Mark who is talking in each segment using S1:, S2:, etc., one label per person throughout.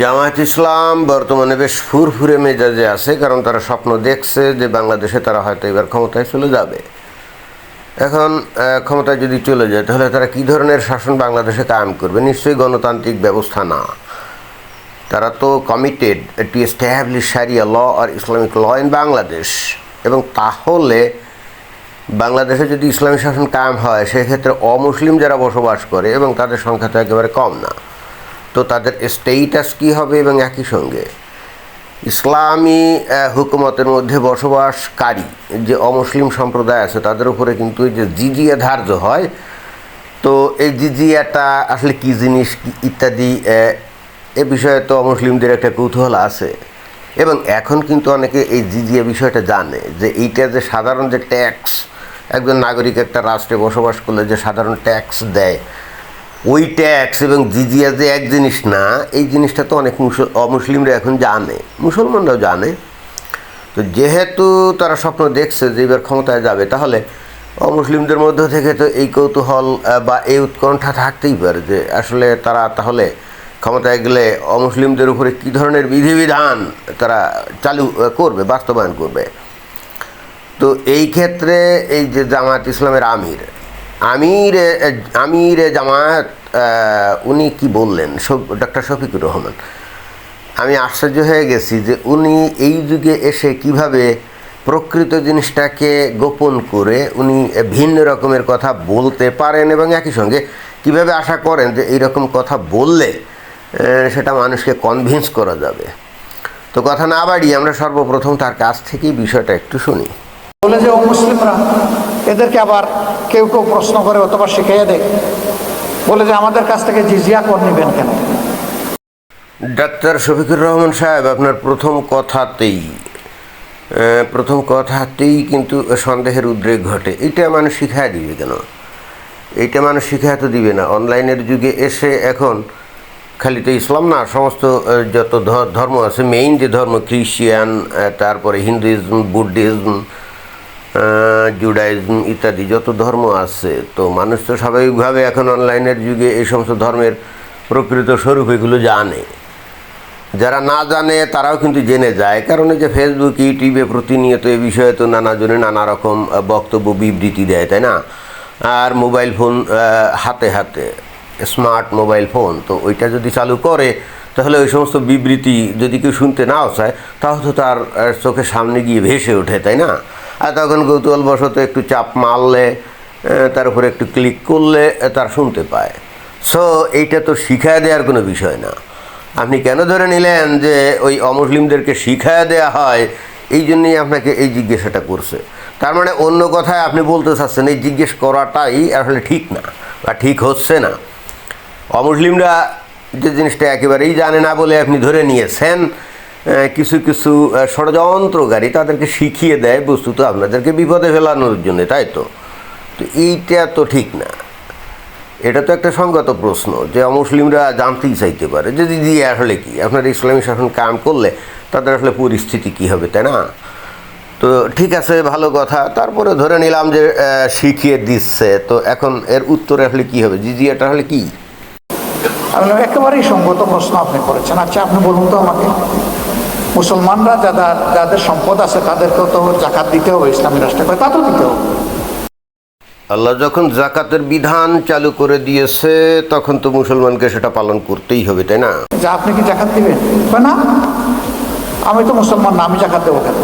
S1: জামায়াত ইসলাম বর্তমানে বেশ ফুরফুরে মেজাজে আছে, কারণ তারা স্বপ্ন দেখছে যে বাংলাদেশে তারা হয়তো এবার ক্ষমতায় চলে যাবে। এখন ক্ষমতায় যদি চলে যায়, তাহলে তারা কী ধরনের শাসন বাংলাদেশে কায়েম করবে? নিশ্চয়ই গণতান্ত্রিক ব্যবস্থা না। তারা তো committed to establish sharia law R Islamic law in Bangladesh এবং তাহলে বাংলাদেশে যদি ইসলামী শাসন কায়েম হয়, সেক্ষেত্রে অমুসলিম যারা বসবাস করে, এবং তাদের সংখ্যা তো একেবারে কম না। তো তাদের স্টেটাস কী হবে এবং একই সঙ্গে? ইসলামী হুকুমতের মধ্যে বসবাসকারী যে অমুসলিম সম্প্রদায় আছে, তাদের উপরে কিন্তু যে জিজিয়া ধার্য হয়, তো এই জিজিয়াটা আসলে কী জিনিস ইত্যাদি, এ বিষয়ে তো অমুসলিমদের একটা কৌতূহল আছে। এবং এখন কিন্তু অনেকে এই জিজিয়া বিষয়টা জানে যে এইটা যে সাধারণ যে ট্যাক্স একজন নাগরিক একটা রাষ্ট্রে বসবাস করলে যে সাধারণ ট্যাক্স দেয় ওই ট্যাক্স এবং জিজিয়া যে এক জিনিস না, এই জিনিসটা তো অনেক মুসল অমুসলিমরা এখন জানে, মুসলমানরাও জানে। তো যেহেতু তারা স্বপ্ন দেখছে যে এবার ক্ষমতায় যাবে, তাহলে অমুসলিমদের মধ্য থেকে তো এই কৌতূহল বা এই উৎকণ্ঠা থাকতেই পারে যে আসলে তারা তাহলে ক্ষমতায় গেলে অমুসলিমদের উপরে কী ধরনের বিধিবিধান তারা চালু করবে, বাস্তবায়ন করবে। তো এই ক্ষেত্রে এই যে জামায়াত ইসলামের আমির আমির আমির জামায়াত উনি কি বললেন? ডক্টর শফিকুর রহমান, আমি আশ্চর্য হয়ে গেছি যে উনি এই যুগে এসে কীভাবে প্রকৃত জিনিসটাকে গোপন করে উনি ভিন্ন রকমের কথা বলতে পারেন এবং একই সঙ্গে কীভাবে আশা করেন যে এই রকম কথা বললে সেটা মানুষকে কনভিন্স করা যাবে। তো কথা না বাড়িয়ে আমরা সর্বপ্রথম তার কাছ থেকেই বিষয়টা একটু শুনি।
S2: বলে যে মুসলিমরা, এদেরকে আবার কেউ কেউ প্রশ্ন করে অথবা শিখিয়ে দেয়। বলে যে, আমাদের কাছ থেকে জিজিয়া কর নিবেন কেন?
S1: ডাক্তার শফিকুর রহমান সাহেব, আপনার প্রথম কথাতেই প্রথম কথাতেই কিন্তু সন্দেহের উদ্রেক ঘটে। এটা মানুষ শিখায় দিবে কেন? এইটা মানুষ শিখায় তো দিবে না। অনলাইনের যুগে এসে এখন খালি তো ইসলাম না, সমস্ত যত ধর্ম আছে মেইন যে ধর্ম খ্রিস্টিয়ান তারপরে হিন্দুইজম, বুদ্ধিজম জুডাইজম ইত্যাদি যত ধর্ম আছে, তো মানুষ তো স্বাভাবিকভাবে এখন অনলাইনের যুগে এই সমস্ত ধর্মের প্রকৃত স্বরূপ এগুলো জানে। যারা না জানে, তারাও কিন্তু জেনে যায়। কারণ এই যে ফেসবুক ইউটিউবে প্রতিনিয়ত এ বিষয়ে তো নানাজনে নানা রকম বক্তব্য, বিবৃতি দেয়, তাই না? আর মোবাইল ফোন হাতে হাতে, স্মার্ট মোবাইল ফোন, তো ওইটা যদি চালু করে, তাহলে ওই সমস্ত বিবৃতি যদি কেউ শুনতে নাও চায়, তাহলে তো তার চোখের সামনে গিয়ে ভেসে ওঠে, তাই না? আর তখন কৌতূহলবশত একটু চাপ মারলে তার উপরে একটু ক্লিক করলে তার শুনতে পায়। সো এইটা তো শিখায় দেওয়ার কোনো বিষয় না। আপনি কেন ধরে নিলেন যে ওই অমুসলিমদেরকে শিখায় দেয়া হয়? এই জন্যই আপনাকে এই জিজ্ঞাসাটা করছে। তার মানে অন্য কথায় আপনি বলতে চাচ্ছেন, এই জিজ্ঞেস করাটাই আসলে ঠিক না বা ঠিক হচ্ছে না। অমুসলিমরা যে জিনিসটা একেবারেই জানে না বলে আপনি ধরে নিয়েছেন কিছু কিছু ষড়যন্ত্রকারী তাদেরকে শিখিয়ে দেয় বস্তুত আপনাদেরকে বিপদে ফেলানোর জন্য তাই তো? তো এইটা তো ঠিক না। এটা তো একটা সঙ্গত প্রশ্ন যে অমুসলিমরা জানতেই চাইতে পারে যে দিদি আসলে কি? আপনার ইসলামী শাসন কাম করলে তাদের আসলে পরিস্থিতি কি হবে তাই না? তো ঠিক আছে ভালো কথা। তারপরে ধরে নিলাম যে শিখিয়ে দিচ্ছে। তো এখন এর উত্তরে আসলে কি হবে? জিজিয়াটা আসলে কি?
S2: আমি বললাম, একেবারেই সঙ্গত প্রশ্ন আপনি করেছেন। আচ্ছা আপনি বলুন তো আমাকে। মুসলমানরা যাদের যাদের সম্পদ আছে তাদেরকেও তো জাকাত দিতে হবে ইসলামী রাষ্ট্রে করে তা তো দিতে হবে।
S1: আল্লাহ যখন জাকাতের বিধান চালু করে দিয়েছে তখন তো মুসলমানকে সেটা পালন করতেই হবে তাই না?
S2: যা আপনি কি জাকাত দিবেন? না। আমি তো মুসলমান না আমি জাকাত দেবো কেন?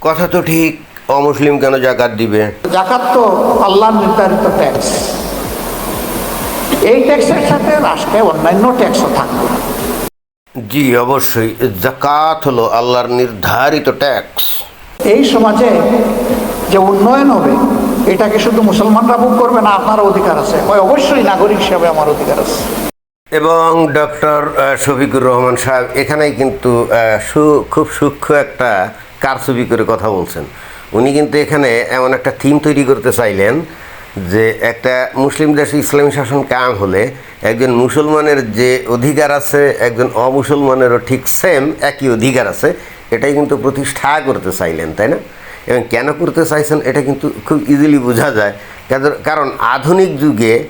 S1: কথা তো ঠিক অমুসলিম কেন জাকাত দিবে?
S2: জাকাত তো আল্লাহর নির্ধারিত ট্যাক্স এই ট্যাক্সের সাথে রাষ্ট্রে অন্যান্য ট্যাক্সও থাকবে।
S1: জি অবশ্যই। জাকাত হলো আল্লাহর নির্ধারিত ট্যাক্স
S2: এই সমাজে যে উন্নয়ন হবে এটাকে শুধু মুসলমানরা ভোগ করবে না আপনার অধিকার আছে। অবশ্যই নাগরিক হিসেবে আমার অধিকার আছে।
S1: এবং ডক্টর শফিকুর রহমান সাহেব এখানেই কিন্তু সু- খুব সূক্ষ্ম একটা কারচুপি করে কথা বলছেন। উনি কিন্তু এখানে এমন একটা থিম তৈরি করতে চাইলেন যে একটা মুসলিম দেশে ইসলামী শাসন কায়েম হলে একজন মুসলমানের যে অধিকার আছে, একজন অমুসলমানেরও ঠিক সেম একই অধিকার আছে, এটাই কিন্তু প্রতিষ্ঠা করতে চাইলেন, তাই না? এবং কেন করতে চাইছেন এটা কিন্তু খুব ইজিলি বোঝা যায়। কারণ- আধুনিক যুগে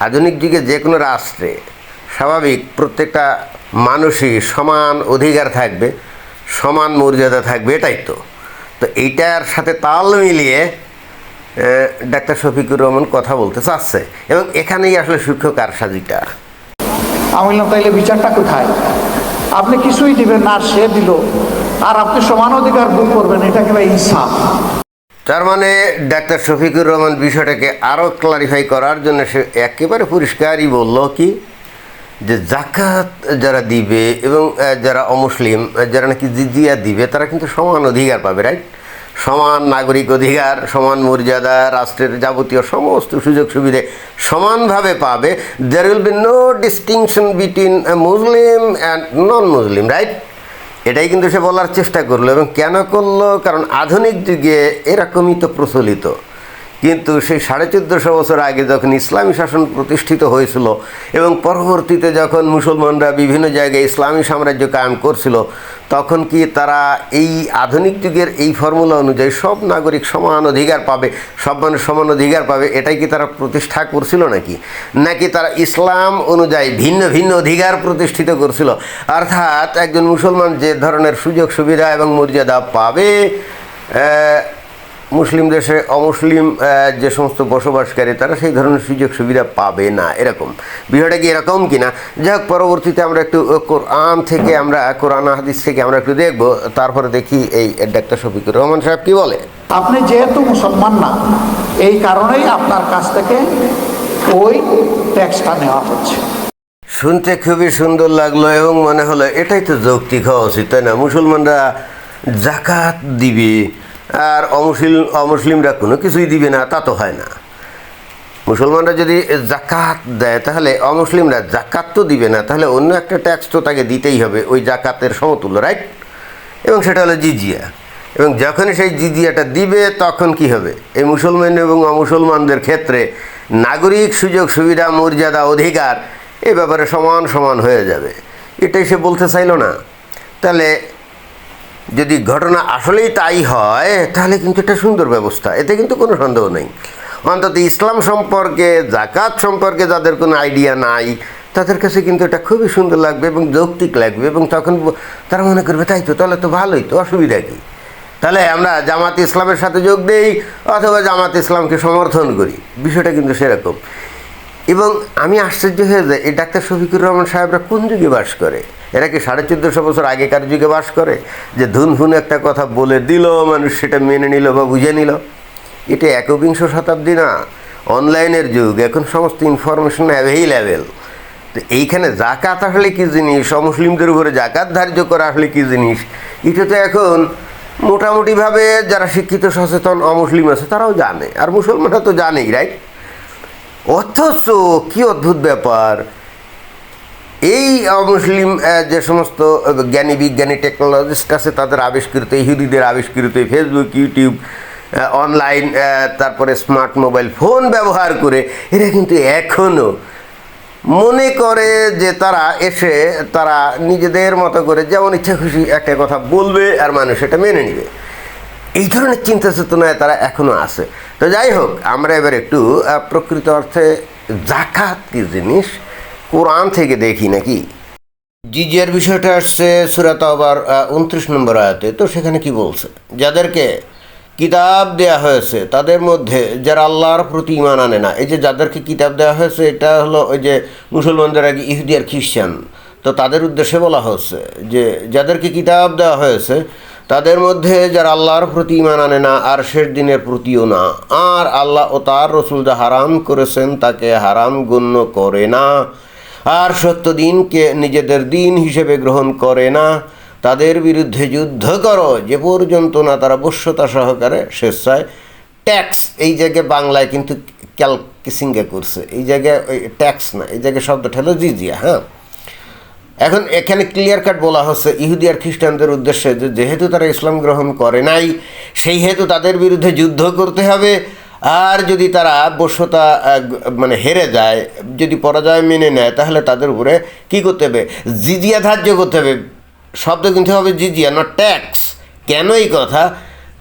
S1: আধুনিক যুগে যে কোনো রাষ্ট্রে স্বাভাবিক প্রত্যেকটা মানুষই সমান অধিকার থাকবে, সমান মর্যাদা থাকবে, এটাই তো। তো এইটার সাথে তাল মিলিয়ে ডাক্তার শফিকুর রহমান কথা বলতে চাচ্ছে। এবং এখানেই আসলে সূক্ষ্ম কারসাজিটা।
S2: আমি তাইলে বিচারটা কোথায়? আপনি কিছুই দিবেন না আর সে দিল। আর আপনি সমান অধিকার ভুল করবেন এটা কিংবা ইনসাফ।
S1: তার মানে ডাক্তার শফিকুর রহমান বিষয়টাকে আরও ক্লারিফাই করার জন্য সে একেবারে পরিষ্কারই বলল কি যে জাকাত যারা দিবে এবং যারা অমুসলিম যারা নাকি জিজিয়া দিবে তারা কিন্তু সমান অধিকার পাবে রাইট সমান নাগরিক অধিকার, সমান মর্যাদা, রাষ্ট্রের যাবতীয় সমস্ত সুযোগ সুবিধে সমানভাবে পাবে। There will be no distinction between Muslim and non Muslim right এটাই কিন্তু সে বলার চেষ্টা করল এবং কেন করল? কারণ আধুনিক যুগে এরকমই তো প্রচলিত। কিন্তু সেই সাড়ে চোদ্দোশো বছর আগে যখন ইসলামী শাসন প্রতিষ্ঠিত হয়েছিল এবং পরবর্তীতে যখন মুসলমানরা বিভিন্ন জায়গায় ইসলামী সাম্রাজ্য কায়েম করছিল, তখন কি তারা এই আধুনিক যুগের এই ফর্মুলা অনুযায়ী সব নাগরিক সমান অধিকার পাবে, সব মানুষ সমান অধিকার পাবে, এটাই কি তারা প্রতিষ্ঠা করছিল নাকি? নাকি তারা ইসলাম অনুযায়ী ভিন্ন ভিন্ন অধিকার প্রতিষ্ঠিত করছিল? অর্থাৎ একজন মুসলমান যে ধরনের সুযোগ সুবিধা এবং মর্যাদা পাবে মুসলিম দেশে অমুসলিম যে সমস্ত বসবাসকারী তারা সেই ধরনের সুযোগ সুবিধা পাবে না এরকম। বিষয়টা কি এরকম কিনা? যাই হোক পরবর্তীতে আমরা একটু কোরআন থেকে আমরা কোরআন হাদিস থেকে আমরা একটু দেখব তারপরে দেখি এই ডাক্তার শফিকুর রহমান সাহেব কি বলে।
S2: আপনি যেহেতু মুসলমান না এই কারণেই আপনার কাছ থেকে ওই ট্যাক্সটা নেওয়া হচ্ছে।
S1: শুনতে খুবই সুন্দর লাগল এবং মনে হলো এটাই তো যৌক্তিক হওয়া উচিত তাই না? মুসলমানরা জাকাত দিবে আর অমুসলিম, অমুসলিমরা কোনো কিছুই দিবে না, তা তো হয় না। মুসলমানরা যদি জাকাত দেয়, তাহলে অমুসলিমরা জাকাত তো দিবে না, তাহলে অন্য একটা ট্যাক্স তো তাকে দিতেই হবে, ওই জাকাতের সমতুল্য রাইট এবং সেটা হলো জিজিয়া। এবং যখন সেই জিজিয়াটা দিবে, তখন কি হবে? এই মুসলমান এবং অমুসলমানদের ক্ষেত্রে নাগরিক সুযোগ, সুবিধা, মর্যাদা, অধিকার এ ব্যাপারে সমান সমান হয়ে যাবে। এটাই সে বলতে চাইলো না। তাহলে যদি ঘটনা আসলেই তাই হয়, তাহলে কিন্তু এটা সুন্দর ব্যবস্থা। এতে কিন্তু কোনো সন্দেহ নেই। অন্তত ইসলাম সম্পর্কে জাকাত সম্পর্কে যাদের কোনো আইডিয়া নাই, তাদের কাছে কিন্তু এটা খুবই সুন্দর লাগবে এবং যৌক্তিক লাগবে এবং তখন তারা মনে করবে, তাই তো, তাহলে তো ভালোই তো, অসুবিধা কী? তাহলে আমরা জামাত ইসলামের সাথে যোগ দেই অথবা জামাত ইসলামকে সমর্থন করি। বিষয়টা কিন্তু সেরকম। এবং আমি আশ্চর্য হয়ে যাই, এই ডাক্তার শফিকুর রহমান সাহেবরা কোন যুগে বাস করে? এরা কি সাড়ে চোদ্দোশো বছর আগেকার যুগে বাস করে? যে ধুন ধুন একটা কথা বলে দিল, মানুষ সেটা মেনে নিল বা বুঝে নিল। এটা একবিংশ শতাব্দী না, অনলাইনের যুগ, এখন সমস্ত ইনফরমেশন অ্যাভেইলেবেল তো এইখানে জাকাত আসলে কী জিনিস? অমুসলিমদের উপরে জাকাত ধার্য করা আসলে কী জিনিস? এটা তো এখন মোটামুটিভাবে যারা শিক্ষিত, সচেতন অমুসলিম আছে, তারাও জানে। আর মুসলমানরা তো জানেই রাইট অথচ কি অদ্ভুত ব্যাপার? এই অমুসলিম যে সমস্ত জ্ঞানী বিজ্ঞানী টেকনোলজিস্ট আছে, তাদের আবিষ্কৃত ইহুদিদের আবিষ্কৃত ফেসবুক ইউটিউব অনলাইন তারপরে স্মার্ট মোবাইল ফোন ব্যবহার করে, এরা কিন্তু এখনও মনে করে যে তারা এসে, তারা নিজেদের মতো করে যেমন ইচ্ছা খুশি একটা কথা বলবে আর মানুষ এটা মেনে নেবে। এই ধরনের চিন্তা চেতনায় তারা এখনও আছে। তো যাই হোক, আমরা এবার একটু প্রকৃত অর্থে জাকাত কি জিনিস? কোরআন থেকে দেখি নাকি? জিজিয়ার বিষয়টা আসছে সুরাত আবার উনত্রিশ নম্বর আয়াতে। তো সেখানে কি বলছে? যাদেরকে কিতাব দেয়া হয়েছে, তাদের মধ্যে যারা আল্লাহর প্রতি ইমান আনে না, এই যে যাদেরকে কিতাব দেওয়া হয়েছে, এটা হলো ওই যে মুসলমানদের আগে ইহুদি আর খ্রিস্টান। তো তাদের উদ্দেশ্যে বলা হচ্ছে যে, যাদেরকে কিতাব দেওয়া হয়েছে, তাদের মধ্যে যারা আল্লাহর প্রতি ইমান আনে না, আর শেষ দিনের প্রতিও না, আর আল্লাহ ও তার রসুল যা হারাম করেছেন, তাকে হারাম গণ্য করে না। আর সত্য দিনকে নিজেদের দিন হিসেবে গ্রহণ করে না। তাদের বিরুদ্ধে যুদ্ধ করো। যে পর্যন্ত না তারা বশ্যতা সহকারে স্বেচ্ছায় ট্যাক্স, এই জায়গায় বাংলায় কিন্তু ক্যালকিসিঙ্গা করছে। এই জায়গায় ওই ট্যাক্স না, এই জায়গায় শব্দটা হলো জিজিয়া হ্যাঁ? এখন এখানে ক্লিয়ার কাট বলা হচ্ছে ইহুদি আর খ্রিস্টানদের উদ্দেশ্যে যে, যেহেতু তারা ইসলাম গ্রহণ করে নাই, সেই হেতু তাদের বিরুদ্ধে যুদ্ধ করতে হবে। আর যদি তারা বশ্যতা মানে হেরে যায়, যদি পরাজয় মেনে নেয়, তাহলে তাদের উপরে কি করতে হবে? জিজিয়া ধার্য করতে হবে। শব্দ কিন্তু হবে জিজিয়া নট ট্যাক্স কেন এই কথা?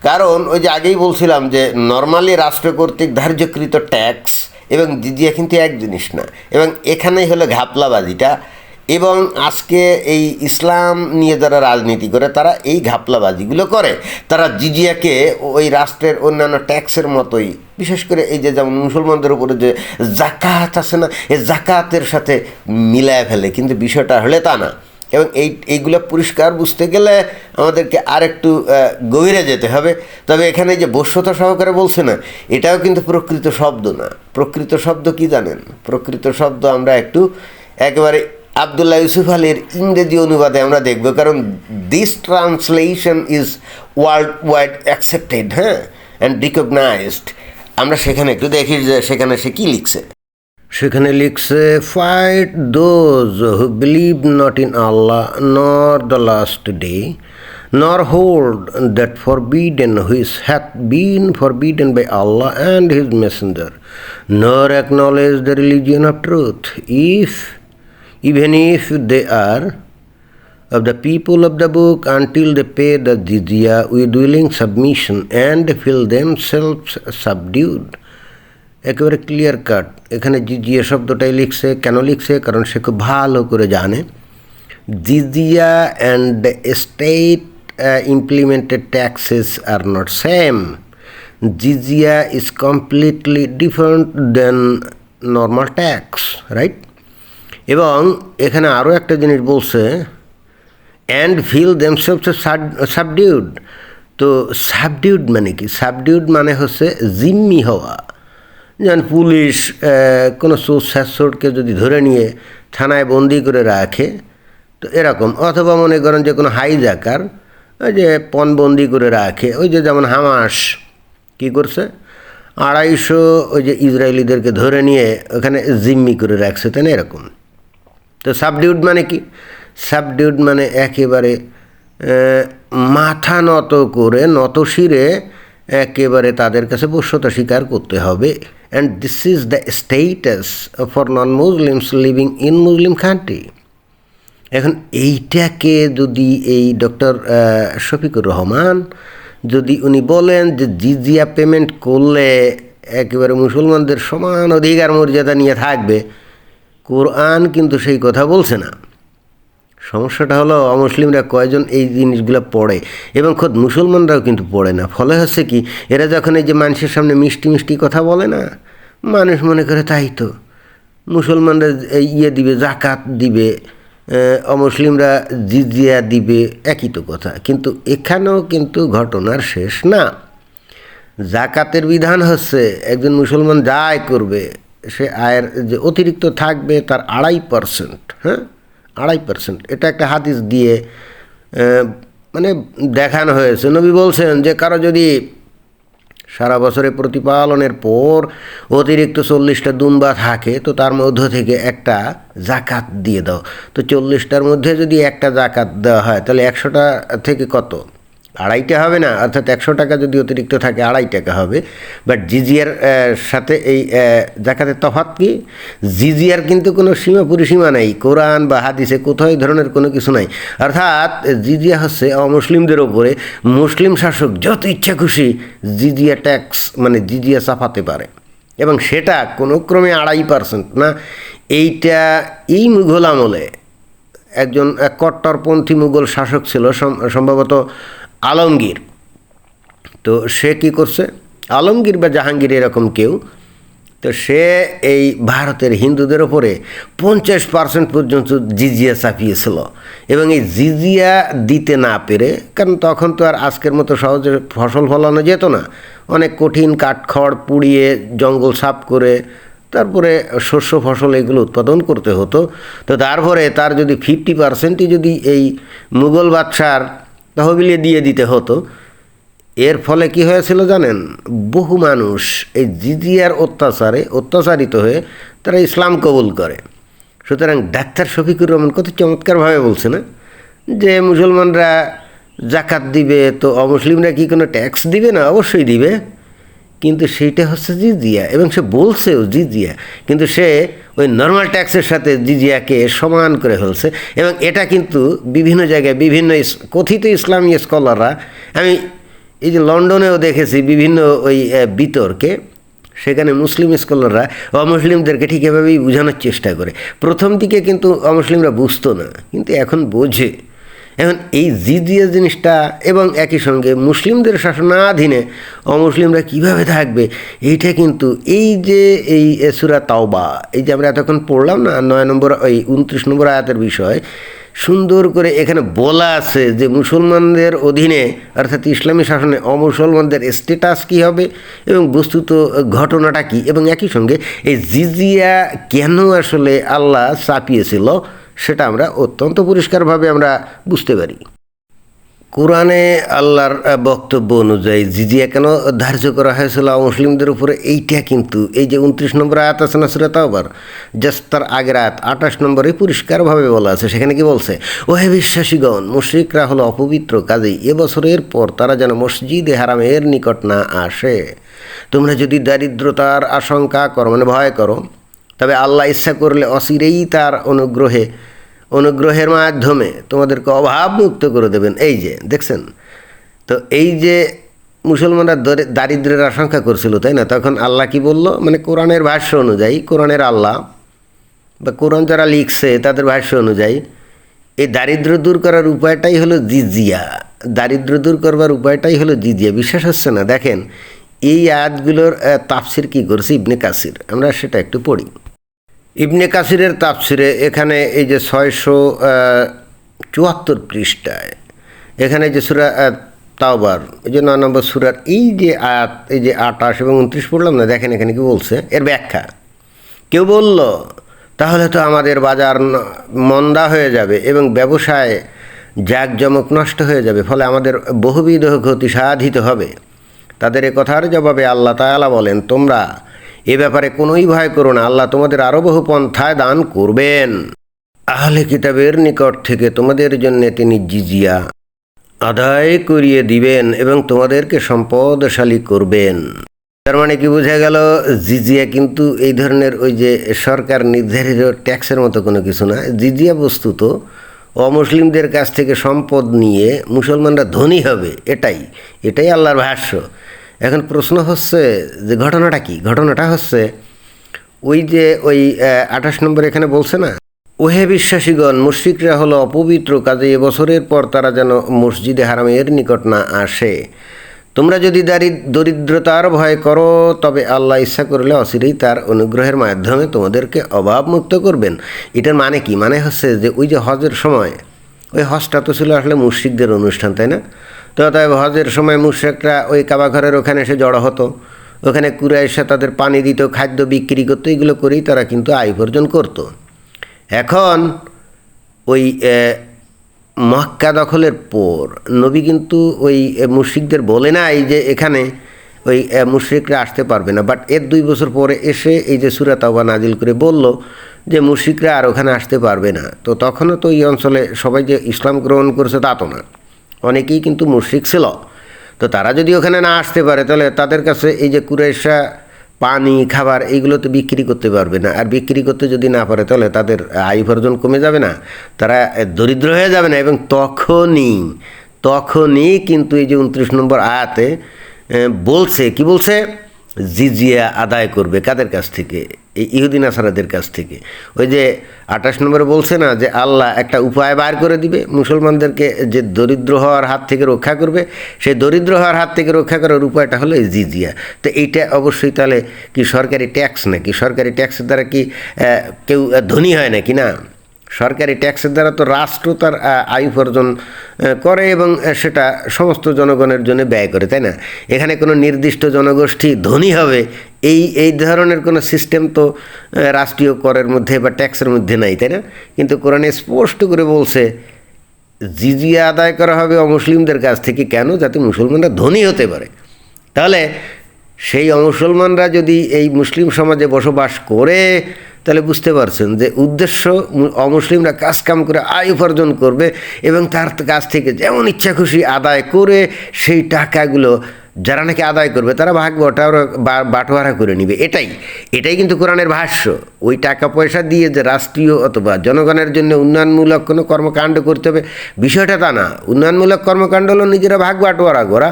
S1: কারণ ওই যে আগেই বলছিলাম যে নর্মালি রাষ্ট্র কর্তৃক ধার্যকৃত ট্যাক্স এবং জিজিয়া কিন্তু এক জিনিস না। এবং এখানেই হলো ঘাপলাবাজিটা। এবং আজকে এই ইসলাম নিয়ে যারা রাজনীতি করে, তারা এই ঘাপলাবাজিগুলো করে। তারা জিজিয়াকে ওই রাষ্ট্রের অন্যান্য ট্যাক্সের মতোই, বিশেষ করে এই যে যেমন মুসলমানদের উপরে যে জাকাত আছে না এই জাকাতের সাথে মিলায় ফেলে। কিন্তু বিষয়টা হলে তা না। এবং এই, এইগুলো পরিষ্কার বুঝতে গেলে আমাদেরকে আর একটু গভীরে যেতে হবে। তবে এখানে যে বস্যতা সহকারে বলছে না, এটাও কিন্তু প্রকৃত শব্দ না। প্রকৃত শব্দ কি জানেন? প্রকৃত শব্দ আমরা একটু একেবারে আবদুল্লাহ ইউসুফ আলীর ইংরেজি অনুবাদে আমরা দেখব, কারণ this translation is world wide accepted হ্যাঁ? অ্যান্ড রিকগনাইজড আমরা সেখানে একটু দেখি যে সেখানে সে কী লিখছে। সেখানে লিখছে fight those who believe not in Allah nor the last day nor hold that forbidden which hath been forbidden by Allah and his messenger nor acknowledge the religion of truth if even if they are of the people of the book until they pay the jizya with willing submission and feel themselves subdued. একেবারে clear cut এখানে জিজিয়া শব্দটাই লিখছে, কেন লিখছে? কারণ সে খুব ভালো করে জানে। Jizya and state implemented taxes are not same jizya is completely different then normal tax right এবং এখানে আরও একটা জিনিস বলছে অ্যান্ড ফিল দেমসেলস সাবডিউড তো সাবডিউড মানে কি? সাবডিউড মানে হচ্ছে জিম্মি হওয়া। যেমন পুলিশ কোনো সোর্স শাসরকে যদি ধরে নিয়ে থানায় বন্দি করে রাখে, তো এরকম। অথবা মনে করেন যে কোনো হাইজাকার, ওই যে পণবন্দি করে রাখে। ওই যে যেমন হামাস, কী করছে? আড়াইশো ওই যে ইসরায়েলিদেরকে ধরে নিয়ে ওখানে জিম্মি করে রাখছে, তাই না এরকম? তো সাবডিউড মানে কি? সাবডিউড মানে একেবারে মাথা নত করে, নত শিরে একেবারে তাদের কাছে বশ্যতা স্বীকার করতে হবে। And this is the status for non Muslims living in Muslim country এখন এইটাকে যদি এই ডক্টর শফিকুর রহমান যদি উনি বলেন যে জিজিয়া পেমেন্ট করলে একেবারে মুসলমানদের সমান অধিকার মর্যাদা নিয়ে থাকবে কোরআন কিন্তু সেই কথা বলছে না। সমস্যাটা হলো অমুসলিমরা কয়জন এই জিনিসগুলো পড়ে এবং খোদ মুসলমানরাও কিন্তু পড়ে না। ফলে হচ্ছে কি, এরা যখন এই যে মানুষের সামনে মিষ্টি মিষ্টি কথা বলে না, মানুষ মনে করে তাই তো। মুসলমানরা ইয়ে দিবে, জাকাত দিবে অমুসলিমরা জিজিয়া দিবে, একই তো কথা। কিন্তু এখানেও কিন্তু ঘটনার শেষ না। জাকাতের বিধান হচ্ছে একজন মুসলমান যাই করবে সে আয়ের যে অতিরিক্ত থাকবে তার আড়াই পার্সেন্ট হ্যাঁ? আড়াই পার্সেন্ট। এটা একটা হাদিস দিয়ে মানে দেখানো হয়েছে। নবী বলছেন যে কারও যদি সারা বছরে প্রতিপালনের পর অতিরিক্ত চল্লিশটা দুম্বা থাকে, তো তার মধ্য থেকে একটা জাকাত দিয়ে দাও। তো চল্লিশটার মধ্যে যদি একটা জাকাত দেওয়া হয়, তাহলে একশোটা থেকে কত? আড়াইটা হবে না, অর্থাৎ একশো টাকা যদি অতিরিক্ত থাকে আড়াই টাকা হবে। বাট জিজিয়ার সাথে এই জাকাতের তফাৎ কি? জিজিয়ার কিন্তু কোনো সীমা পরিসীমা নাই। কোরআন বা হাদিসে কোথাও ধরনের কোনো কিছু নাই। অর্থাৎ জিজিয়া হচ্ছে অমুসলিমদের ওপরে মুসলিম শাসক যত ইচ্ছা খুশি জিজিয়া ট্যাক্স মানে জিজিয়া চাপাতে পারে। এবং সেটা কোনো ক্রমে আড়াই পার্সেন্ট না। এইটা, এই মুঘল আমলে একজন, এক কট্টরপন্থী মুঘল শাসক ছিল, সম- সম্ভবত আলমগীর। তো সে কি করছে? আলমগীর বা জাহাঙ্গীর এরকম কেউ। তো সে এই ভারতের হিন্দুদের ওপরে পঞ্চাশ পার্সেন্ট পর্যন্ত জিজিয়া চাপিয়েছিল। এবং এই জিজিয়া দিতে না পেরে, কারণ তখন তো আর আজকের মতো সহজে ফসল ফলানো যেত না। অনেক কঠিন কাঠখড় পুড়িয়ে জঙ্গল সাফ করে, তারপরে শস্য ফসল এগুলো উৎপাদন করতে হতো। তো তারপরে তার যদি ফিফটি পার্সেন্টই যদি এই মুঘল বাদশার তহবিলে দিয়ে দিতে হতো। এর ফলে কি হয়েছিল জানেন? বহু মানুষ এই জিজিয়ার অত্যাচারে অত্যাচারিত হয়ে তারা ইসলাম কবুল করে। সুতরাং ডাক্তার শফিকুর রহমান কত চমৎকারভাবে বলছে না যে মুসলমানরা জাকাত দিবে, তো অমুসলিমরা কি কোনো ট্যাক্স দিবে না? অবশ্যই দিবে। কিন্তু সেইটা হচ্ছে জিজিয়া এবং সে বলছেও জিজিয়া, কিন্তু সে ওই নর্মাল ট্যাক্সের সাথে জিজিয়াকে সমান করে ফেলছে এবং এটা কিন্তু বিভিন্ন জায়গায় বিভিন্ন কথিত ইসলামী স্কলাররা আমি এই যে লন্ডনেও দেখেছি বিভিন্ন ওই বিতর্কে, সেখানে মুসলিম স্কলাররা অমুসলিমদেরকে ঠিক এভাবেই বোঝানোর চেষ্টা করে। প্রথম দিকে কিন্তু অমুসলিমরা বুঝতো না, কিন্তু এখন বোঝে। এখন এই জিজিয়া জিনিসটা এবং একই সঙ্গে মুসলিমদের শাসনাধীনে অমুসলিমরা কীভাবে থাকবে, এইটা কিন্তু এই যে এই সুরা তাওবা, এই যে আমরা এতক্ষণ পড়লাম না, নয় নম্বর ওই উনত্রিশ নম্বর আয়াতের বিষয়, সুন্দর করে এখানে বলা আছে যে মুসলমানদের অধীনে, অর্থাৎ ইসলামী শাসনে অমুসলমানদের স্ট্যাটাস কী হবে এবং বস্তুত ঘটনাটা কী? এবং একই সঙ্গে এই জিজিয়া কেন আসলে আল্লাহ চাপিয়েছিল? সেটা আমরা অত্যন্ত পরিষ্কারভাবে আমরা বুঝতে পারি। কোরআনে আল্লাহর বক্তব্য অনুযায়ী জিজিয়া কেন ধার্য করা হয়েছিল মুসলিমদের উপরে? এইটা কিন্তু এই যে উনত্রিশ নম্বর আয়াত আছে না সুরাত আবার জাস্ট তার আগের আয়াত, আঠাশ নম্বরে পরিষ্কারভাবে বলা আছে। সেখানে কি বলছে? ও হে বিশ্বাসীগণ, মুশ্রিকরা হলো অপবিত্র কাজেই এবছরের পর তারা যেন মসজিদে হারামের নিকট না আসে। তোমরা যদি দারিদ্রতার আশঙ্কা করো মানে ভয় করো তবে আল্লাহ ইচ্ছা করলে অচিরেই তার অনুগ্রহে, অনুগ্রহের মাধ্যমে তোমাদেরকে অভাব মুক্ত করে দেবেন। এই যে, দেখছেন? তো এই যে মুসলমানরা দরে- দারিদ্র্যের আশঙ্কা করছিল, তাই না? তখন আল্লাহ কি বলল? মানে কোরআনের ভাষ্য অনুযায়ী, কোরআনের আল্লাহ বা কোরআন যারা লিখছে, তাদের ভাষ্য অনুযায়ী, এই দারিদ্র দূর করার উপায়টাই হলো জিজিয়া। দারিদ্র দূর করবার উপায়টাই হলো জিজিয়া। বিশ্বাস হচ্ছে না? দেখেন, এই আয়াতগুলোর তাফসির কি করছে? ইবনে কাসির। আমরা সেটা একটু পড়ি। ইবনে কাসিরের তাফসিরে এখানে এই যে ছয়শো চুয়াত্তর পৃষ্ঠায়, এখানে যে সুরা তাওবার, এই যে নয় নম্বর সুরার এই যে আয়াত, এই যে আটাশ এবং উনত্রিশ পড়লাম না, দেখেন এখানে কি বলছে? এর ব্যাখ্যা, কেউ বলল, তাহলে তো আমাদের বাজার মন্দা হয়ে যাবে এবং ব্যবসায় জাঁকজমক নষ্ট হয়ে যাবে, ফলে আমাদের বহুবিধ ক্ষতি সাধিত হবে। তাদের এ কথার জবাবে আল্লাহ তাআলা বলেন, তোমরা এ ব্যাপারে কোনোই ভয় করো না, আল্লাহ তোমাদের আরও বহু পন্থায় দান করবেন। আহলে কিতাবের নিকট থেকে তোমাদের জন্য তিনি জিজিয়া আদায় করিয়ে দিবেন এবং তোমাদেরকে সম্পদশালী করবেন। তার মানে কি বোঝা গেল, জিজিয়া কিন্তু এই ধরনের ওই যে সরকার নির্ধারিত ট্যাক্সের মতো কোনো কিছু না, জিজিয়া বস্তুত অমুসলিমদের কাছ থেকে সম্পদ নিয়ে মুসলমানরা ধনী হবে, এটাই এটাই আল্লাহর ভাষ্য। এখন প্রশ্ন হচ্ছে যে ঘটনাটা কি? ঘটনাটা হচ্ছে ওই যে ওই আঠাশ নম্বর এখানে বলছে না, ওহে বিশ্বাসীগণ, মুশ্রিকরা হলো অপবিত্র কাজে এবছরের পর তারা যেন মসজিদে হারামের নিকট না আসে। তোমরা যদি দারি দরিদ্রতার ভয় করো, তবে আল্লাহ ইচ্ছা করলে অচিরেই তার অনুগ্রহের মাধ্যমে তোমাদেরকে অভাব মুক্ত করবেন। এটার মানে কি? মানে হচ্ছে যে ওই যে হজের সময়, ওই হজটা তো ছিল আসলে মুশ্রিকদের অনুষ্ঠান, তাই না? অতএব হজের সময় মুশ্রিকরা ওই কাবাঘরের ওখানে এসে জড়ো হতো। ওখানে এসে তাদের পানি দিত, খাদ্য বিক্রি করতো, এগুলো করেই তারা কিন্তু আয় উপার্জন করতো। এখন ওই মক্কা দখলের পর নবী কিন্তু ওই মুশরিকদের বলে নাই যে এখানে ওই মুশরিকরা আসতে পারবে না। বাট এর দুই বছর পরে এসে এই যে সুরা তাওবা নাজিল করে বলল যে মুশরিকরা আর ওখানে আসতে পারবে না। তো তখনও তো এই অঞ্চলে সবাই যে ইসলাম গ্রহণ করেছে তা তো না। অনেকেই কিন্তু মুশরিক ছিল। তো তারা যদি ওখানে না আসতে পারে, তাহলে তাদের কাছে এই যে কুরেশা পানি, খাবার, এইগুলো তো বিক্রি করতে পারবে না। আর বিক্রি করতে যদি না পারে, তাহলে তাদের আয় উপার্জন কমে যাবে না। তারা দরিদ্র হয়ে যাবে না। এবং তখনই তখনই কিন্তু এই যে উনত্রিশ নম্বর আয়াতে বলছে, কি বলছে? জিজিয়া আদায় করবে কাদের কাছ থেকে? এই ইহুদিন আসারাদের কাছ থেকে। ওই যে আঠাশ নম্বরে বলছে না যে আল্লাহ একটা উপায় বার করে দিবে, মুসলমানদেরকে যে দরিদ্র হওয়ার হাত থেকে রক্ষা করবে, সেই দরিদ্র হওয়ার হাত থেকে রক্ষা করার উপায়টা হলো এই জিজিয়া। তো এইটা অবশ্যই তাহলে কি সরকারি ট্যাক্স নাকি? সরকারি ট্যাক্সের দ্বারা কি কেউ ধনী হয় নাকি? না। সরকারি ট্যাক্সের দ্বারা তো রাষ্ট্র তার আয় উপার্জন করে এবং সেটা সমস্ত জনগণের জন্য ব্যয় করে, তাই না? এখানে কোনো নির্দিষ্ট জনগোষ্ঠী ধনী হবে, এই এই ধরনের কোনো সিস্টেম তো রাষ্ট্রীয় করের মধ্যে বা ট্যাক্সের মধ্যে নাই, তাই না? কিন্তু কোরআনে স্পষ্ট করে বলছে, জিজিয়া আদায় করা হবে অমুসলিমদের কাছ থেকে কেন? যাতে মুসলমানরা ধনী হতে পারে। তাহলে সেই অমুসলমানরা যদি এই মুসলিম সমাজে বসবাস করে, তাহলে বুঝতে পারছেন যে উদ্দেশ্য অমুসলিমরা কাজ কাম করে আয় উপার্জন করবে এবং তার কাছ থেকে যেমন ইচ্ছা খুশি আদায় করে সেই টাকাগুলো যারা নাকি আদায় করবে, তারা ভাগ বাটোয়ারা করে নিবে। এটাই এটাই কিন্তু কোরআনের ভাষ্য। ওই টাকা পয়সা দিয়ে যে রাষ্ট্রীয় অথবা জনগণের জন্য উন্নয়নমূলক কোনো কর্মকাণ্ড করতে হবে, বিষয়টা তা না। উন্নয়নমূলক কর্মকাণ্ড হলো নিজেরা ভাগ বাটোয়ারা করা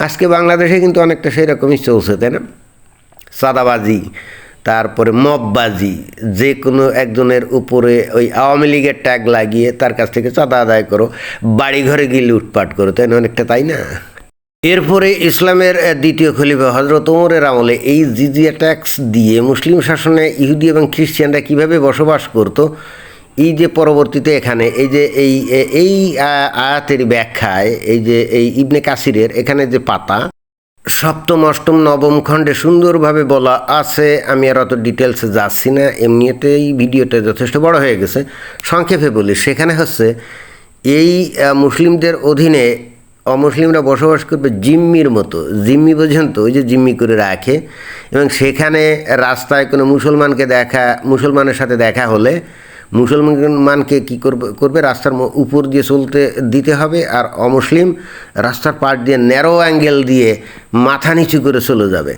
S1: আজকে বাংলাদেশে কিন্তু অনেকটা সেই রকমই চলছে, তাই না? চাঁদাবাজি, তারপরে মববাজি যে কোনো একজনের উপরে ওই আওয়ামী লীগের ট্যাগ লাগিয়ে তার কাছ থেকে চাঁদা আদায় করো বাড়ি ঘরে গিয়ে লুটপাট করো, তাই না? অনেকটা তাই না? এরপরে ইসলামের দ্বিতীয় খলিফা হজরত ওমরের আমলে এই জিজিয়া ট্যাক্স দিয়ে মুসলিম শাসনে ইহুদি এবং খ্রিস্টানরা কীভাবে বসবাস করত এই যে পরবর্তীতে এখানে, এই যে এই এই আয়াতের ব্যাখ্যায়, এই যে এই ইবনে কাসিরের এখানে যে পাতা, সপ্তম, অষ্টম, নবম খণ্ডে সুন্দরভাবে বলা আছে, আমি আর অত ডিটেলসে যাচ্ছি না, এমনিতেই ভিডিওটা যথেষ্ট বড় হয়ে গেছে। সংক্ষেপে বলি, সেখানে হচ্ছে, এই মুসলিমদের অধীনে অমুসলিমরা বসবাস করবে জিম্মির মতো, জিম্মি পর্যন্ত, ওই যে জিম্মি করে রাখে, এবং সেখানে রাস্তায় কোনো মুসলমানকে দেখা, মুসলমানের সাথে দেখা হলে মুসলমানকে কি করবে করবে? রাস্তার উপর দিয়ে চলতে দিতে হবে আর অমুসলিম রাস্তার পাশ দিয়ে ন্যারো অ্যাঙ্গেল দিয়ে মাথা নিচু করে চলে যাবে।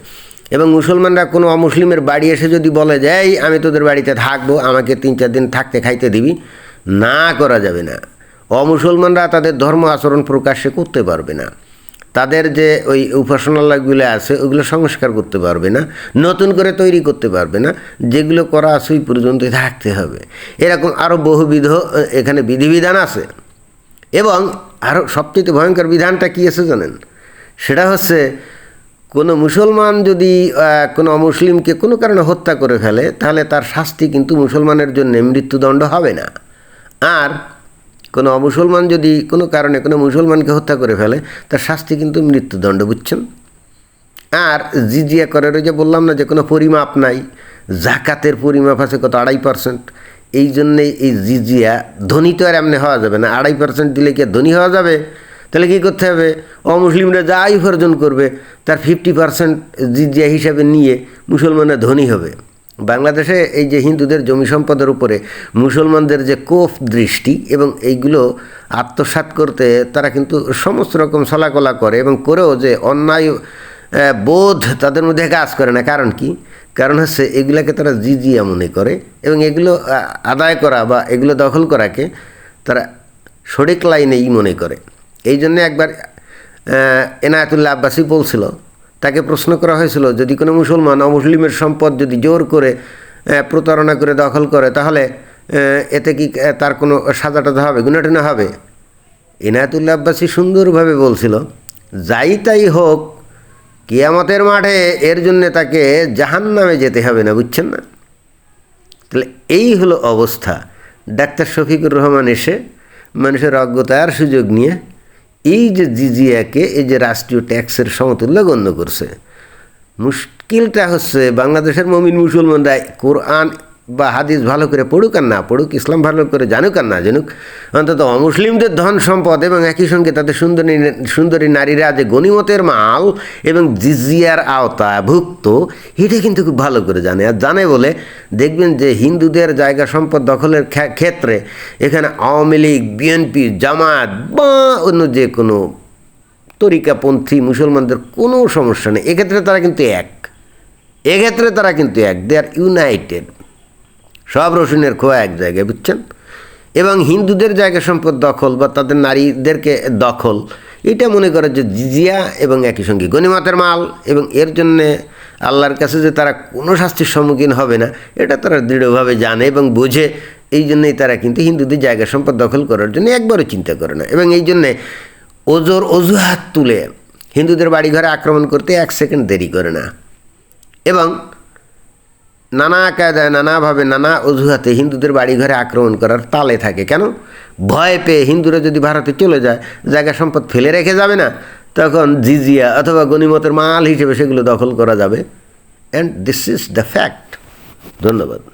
S1: এবং মুসলমানরা কোনো অমুসলিমের বাড়ি এসে যদি বলে যে, এই, আমি তোদের বাড়িতে থাকব, আমাকে তিন চার দিন থাকতে খাইতে দিবি, না করা যাবে না। অমুসলমানরা তাদের ধর্ম আচরণ প্রকাশ্যে করতে পারবে না। তাদের যে ওই উপাসনালয়গুলো আছে, ওগুলো সংস্কার করতে পারবে না, নতুন করে তৈরি করতে পারবে না, যেগুলো করা আছে ওই পর্যন্তই থাকতে হবে। এরকম আরও বহুবিধ এখানে বিধিবিধান আছে। এবং আরও সবচেয়ে ভয়ঙ্কর বিধানটা কী আছে জানেন? সেটা হচ্ছে, কোনো মুসলমান যদি কোনো অমুসলিমকে কোনো কারণে হত্যা করে ফেলে, তাহলে তার শাস্তি কিন্তু মুসলমানের জন্য মৃত্যুদণ্ড হবে না। আর কোনো অমুসলমান যদি কোনো কারণে কোনো মুসলমানকে হত্যা করে ফেলে, তার শাস্তি কিন্তু মৃত্যুদণ্ড, বুঝছেন? আর জিজিয়া করার ওই যে বললাম না যে কোনো পরিমাপ নাই, জাকাতের পরিমাপ আছে কত আড়াই পার্সেন্ট। এই জন্যে এই জিজিয়া ধনী তো আর এমনি হওয়া যাবে না, আড়াই পার্সেন্ট দিলে কি ধনী হওয়া যাবে? তাহলে কী করতে হবে? অমুসলিমরা যাই উপার্জন করবে, তার ফিফটি পার্সেন্ট জিজিয়া হিসাবে নিয়ে মুসলমানরা ধনী হবে। বাংলাদেশে এই যে হিন্দুদের জমি সম্পদের উপরে মুসলমানদের যে কোফ দৃষ্টি এবং এইগুলো আত্মসাৎ করতে তারা কিন্তু সমস্ত রকম চলাকলা করে এবং করেও যে অন্যায় বোধ তাদের মধ্যে কাজ করে না। কারণ কি? কারণ হচ্ছে এগুলাকে তারা জিজিয়া মনে করে এবং এগুলো আদায় করা বা এগুলো দখল করাকে তারা সঠিক লাইনেই মনে করে। এই জন্য একবার এনায়েতুল্লাহ আব্বাসী বলছিল তাকে প্রশ্ন করা হয়েছিল, যদি কোনো মুসলমান অমুসলিমের সম্পদ যদি জোর করে প্রতারণা করে দখল করে, তাহলে এতে কি তার কোনো সাজাটা হবে গুণাটুনা হবে? ইনায়তুল্লাহ আব্বাসী সুন্দরভাবে বলছিল, যাই তাই হোক, কিয়ামতের মাঠে এর জন্যে তাকে জাহান নামে যেতে হবে না, বুঝছেন না? তাহলে এই হলো অবস্থা। ডাক্তার শফিকুর রহমান এসে মানুষের অজ্ঞতার সুযোগ নিয়ে এই যে জিজিয়াকে এই যে রাষ্ট্রীয় ট্যাক্সের সমতুল্য গণ্য করছে, মুশকিলটা হচ্ছে বাংলাদেশের মমিন মুসলমানরা কোরআন বা হাদিস ভালো করে পড়ুক আর না পড়ুক, ইসলাম ভালো করে জানুক আর না জানুক, অন্তত অমুসলিমদের ধন সম্পদ এবং একই সঙ্গে তাদের সুন্দরী সুন্দরী নারীরা যে গণিমতের মাল এবং জিজিয়ার আওতাভুক্ত, এটা কিন্তু খুব ভালো করে জানে। আর জানে বলে দেখবেন যে হিন্দুদের জায়গা সম্পদ দখলের ক্ষেত্রে এখানে আওয়ামী লীগ, বিএনপি, জামায়াত বা অন্য যে কোনো তরিকাপন্থী মুসলমানদের কোনো সমস্যা নেই। এক্ষেত্রে তারা কিন্তু এক। এক্ষেত্রে তারা কিন্তু এক। দে আর ইউনাইটেড সব রসুনের খোয়া এক জায়গায়, বুঝছেন? এবং হিন্দুদের জায়গা সম্পদ দখল বা তাদের নারীদেরকে দখল, এটা মনে করে যে জিজিয়া এবং একই সঙ্গে গণিমতের মাল এবং এর জন্যে আল্লাহর কাছে যে তারা কোনো শাস্তির সম্মুখীন হবে না, এটা তারা দৃঢ়ভাবে জানে এবং বোঝে। এই জন্যই তারা কিন্তু হিন্দুদের জায়গা সম্পদ দখল করার জন্য একবারও চিন্তা করে না। এবং এই জন্যে ওজোর অজুহাত তুলে হিন্দুদের বাড়িঘরে আক্রমণ করতে এক সেকেন্ড দেরি করে না। এবং নানা কায়দায় নানাভাবে নানা অজুহাতে হিন্দুদের বাড়িঘরে আক্রমণ করার তালে থাকে। কেন? ভয় পেয়ে হিন্দুরা যদি ভারতে চলে যায়, জায়গা সম্পদ ফেলে রেখে যাবে না, তখন জিজিয়া অথবা গণিমতের মাল হিসেবে সেগুলো দখল করা যাবে। And this is the fact ধন্যবাদ।